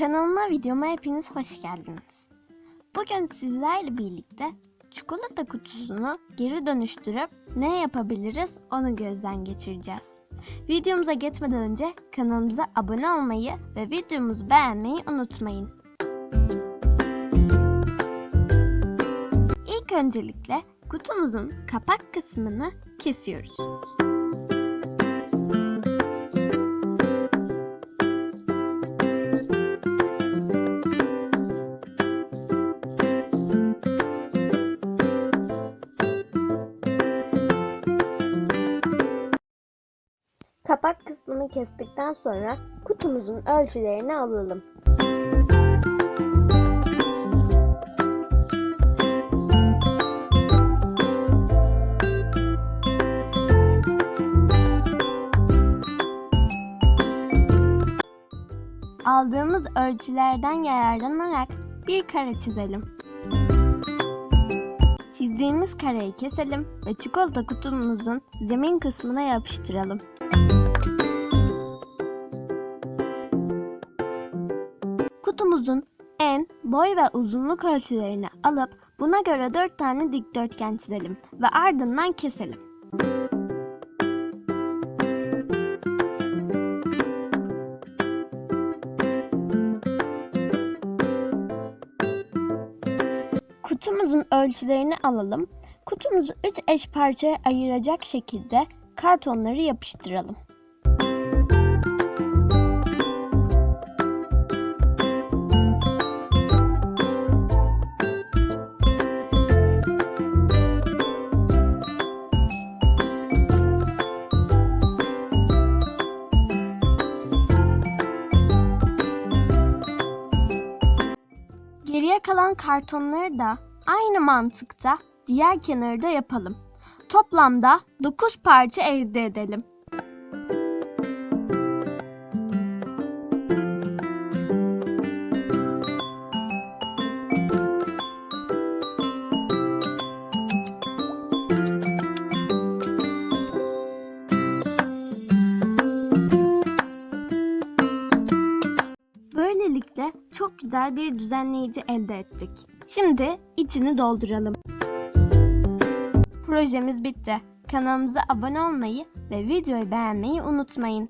Kanalıma videoma hepiniz hoş geldiniz. Bugün sizlerle birlikte çikolata kutusunu geri dönüştürüp ne yapabiliriz onu gözden geçireceğiz. Videomuza geçmeden önce kanalımıza abone olmayı ve videomuzu beğenmeyi unutmayın. İlk öncelikle kutumuzun kapak kısmını kesiyoruz. Kısmını kestikten sonra kutumuzun ölçülerini alalım. Aldığımız ölçülerden yararlanarak bir kare çizelim. Çizdiğimiz kareyi keselim ve çikolata kutumuzun zemin kısmına yapıştıralım. Kutumuzun en, boy ve uzunluk ölçülerini alıp buna göre 4 tane dikdörtgen çizelim ve ardından keselim. Kutumuzun ölçülerini alalım. Kutumuzu 3 eş parçaya ayıracak şekilde kartonları yapıştıralım. Kalan kartonları da aynı mantıkta diğer kenarda yapalım. Toplamda 9 parça elde edelim. Güzel bir düzenleyici elde ettik. Şimdi içini dolduralım. Projemiz bitti. Kanalımıza abone olmayı ve videoyu beğenmeyi unutmayın.